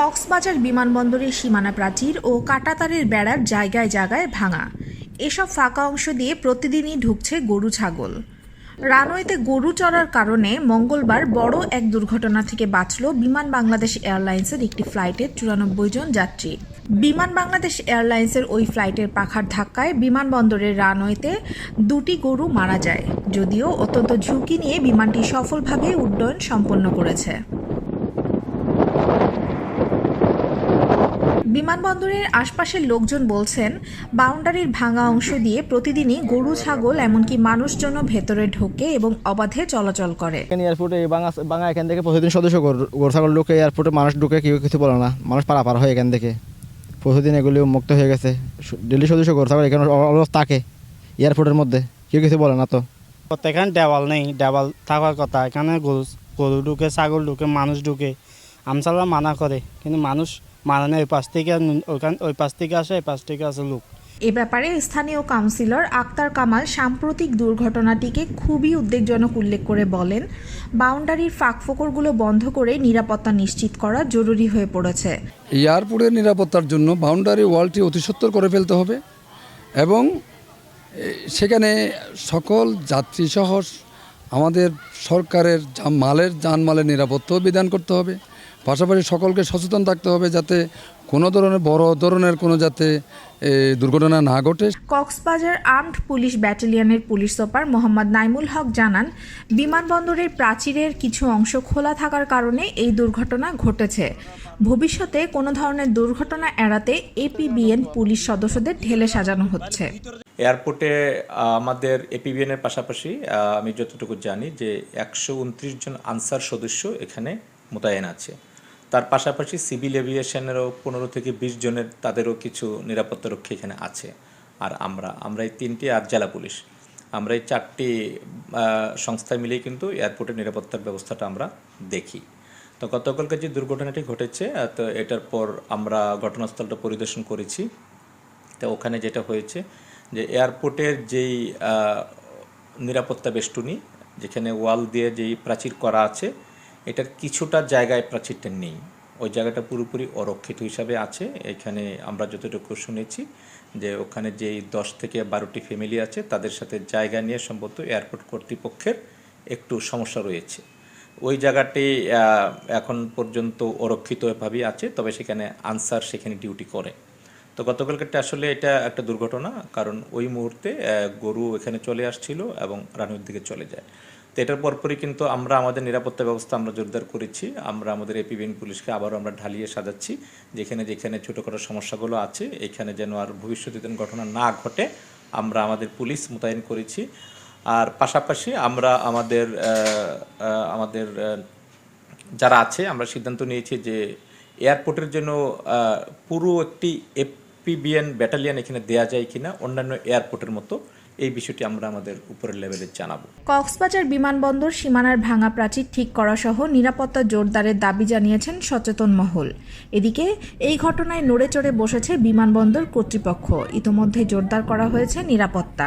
কক্সবাজার বিমানবন্দরের সীমানা প্রাচীর ও কাটাতারের বেড়ার জায়গায় জায়গায় ভাঙা। এসব ফাঁকা অংশ দিয়ে প্রতিদিনই ঢুকছে গরু ছাগল। রানওয়েতে গরু চড়ার কারণে মঙ্গলবার বড় এক দুর্ঘটনা থেকে বাঁচল বিমান বাংলাদেশ এয়ারলাইন্সের একটি ফ্লাইটের চুরানব্বই জন যাত্রী। বিমান বাংলাদেশ এয়ারলাইন্সের ওই ফ্লাইটের পাখার ধাক্কায় বিমানবন্দরের রানওয়েতে দুটি গরু মারা যায়, যদিও অত্যন্ত ঝুঁকি নিয়ে বিমানটি সফলভাবে উড্ডয়ন সম্পন্ন করেছে। বিমানবন্দরের আশপাশের লোকজন বলছেন বাউন্ডারির ভাঙা অংশ দিয়ে প্রতিদিনই গরু ছাগল এমনকি মানুষজন ভেতরে ঢোকে এবং অবাধে চলাচল করে। এখানে এয়ারপোর্টে বাংলা বাংলা এখান থেকে প্রতিদিন সদস্য গরু ছাগল ঢুকে এয়ারপোর্টে মানুষ ঢুকে কেউ কিছু বলে না। মানুষ পারাপার হয় এখান থেকে। প্রতিদিন এগুলি মুক্ত হয়ে গেছে। ডেলি সদস্য গরু ছাগল এখানে অলস থাকে এয়ারপোর্টের মধ্যে। কেউ কিছু বলে না তো। এখানে দেওয়াল নেই দেওয়াল থাকার কথা। এখানে গরু গরু ঢুকে ছাগল ঢুকে মানুষ ঢুকে। আমসালা মানা করে কিন্তু মানুষ মানা ওই পাশ থেকে ওইখান ওই পাশ থেকে আসে এই পাশ থেকে আসে লোক। এ ব্যাপারে স্থানীয় কাউন্সিলর আক্তার কামাল সাম্প্রতিক দুর্ঘটনাটিকে খুবই উদ্বেগজনক উল্লেখ করে বলেন বাউন্ডারির ফাঁকফোকরগুলো বন্ধ করে নিরাপত্তা নিশ্চিত করা জরুরি হয়ে পড়েছে। এয়ারপোর্টের নিরাপত্তার জন্য বাউন্ডারি ওয়ালটি অতিসত্বর করে ফেলতে হবে এবং সেখানে সকল যাত্রীসহ আমাদের সরকারের মালের যানমালের নিরাপত্তাও বিধান করতে হবে। পাশাপাশি সকলকে সচেতন থাকতে হবে যাতে কোনো ধরনের বড় ধরনের কোনো যাতে দুর্ঘটনা না ঘটে। কক্সবাজার আর্মড পুলিশ ব্যাটালিয়নের পুলিশ সুপার মোহাম্মদ নাইমুল হক জানান বিমানবন্দরের প্রাচীরের কিছু অংশ খোলা থাকার কারণে এই দুর্ঘটনা ঘটেছে। ভবিষ্যতে কোনো ধরনের দুর্ঘটনা এড়াতে এপিবিএন পুলিশ সদস্যদের ঢেলে সাজানো হচ্ছে। এয়ারপোর্টে আমাদের এপিবিএন এর পাশাপাশি আমি যতটুকু জানি যে একশো উনত্রিশ জন আনসার সদস্য এখানে মোতায়েন আছে। তার পাশাপাশি সিভিল এভিয়েশনেরও পনেরো থেকে বিশ জনের তাদেরও কিছু নিরাপত্তা রক্ষী এখানে আছে। আর আমরা আমরা এই তিনটি, আর জেলা পুলিশ। আমরা এই চারটি সংস্থা মিলেই কিন্তু এয়ারপোর্টের নিরাপত্তার ব্যবস্থাটা আমরা দেখি। তো গতকালকে যে দুর্ঘটনাটি ঘটেছে তো এটার পর আমরা ঘটনাস্থলটা পরিদর্শন করেছি। তো ওখানে যেটা হয়েছে যে এয়ারপোর্টের যেই নিরাপত্তা বেষ্টনী, যেখানে ওয়াল দিয়ে যেই প্রাচীর করা আছে এটার কিছুটা জায়গায় প্রাচীরটা নেই। ওই জায়গাটা পুরোপুরি অরক্ষিত হিসাবে আছে। এখানে আমরা যতটুকু শুনেছি যে ওখানে যেই দশ থেকে বারোটি ফ্যামিলি আছে, তাদের সাথে জায়গা নিয়ে সম্ভবত এয়ারপোর্ট কর্তৃপক্ষের একটু সমস্যা রয়েছে। ওই জায়গাটি এখন পর্যন্ত অরক্ষিতভাবেই আছে, তবে সেখানে আনসার সেখানে ডিউটি করে। তো গতকালকে আসলে এটা একটা দুর্ঘটনা, কারণ ওই মুহূর্তে গরু এখানে চলে আসছিল এবং রানুর দিকে চলে যায়। এটার পরপরই কিন্তু আমরা আমাদের নিরাপত্তা ব্যবস্থা আমরা জোরদার করেছি। আমরা আমাদের এপিবিএন পুলিশকে আবারও আমরা ঢালিয়ে সাজাচ্ছি। যেখানে যেখানে ছোটোখাটো সমস্যাগুলো আছে, এখানে যেন আর ভবিষ্যতে ঘটনা না ঘটে, আমরা আমাদের পুলিশ মোতায়েন করেছি। আর পাশাপাশি আমরা আমাদের আমাদের যারা আছে, আমরা সিদ্ধান্ত নিয়েছি যে এয়ারপোর্টের জন্য পুরো একটি এপিবিএন ব্যাটালিয়ান এখানে দেয়া যায় কিনা, অন্যান্য এয়ারপোর্টের মতো। এই বিষয়টি আমরা আমাদের উপরের লেভেলে জানাব। কক্সবাজার বিমানবন্দর সীমানার ভাঙা প্রাচীর ঠিক করা সহ নিরাপত্তা জোরদারের দাবি জানিয়েছেন সচেতন মহল। এদিকে, এই ঘটনায় নড়ে চড়ে বসেছে বিমানবন্দর কর্তৃপক্ষ। ইতোমধ্যে জোরদার করা হয়েছে নিরাপত্তা।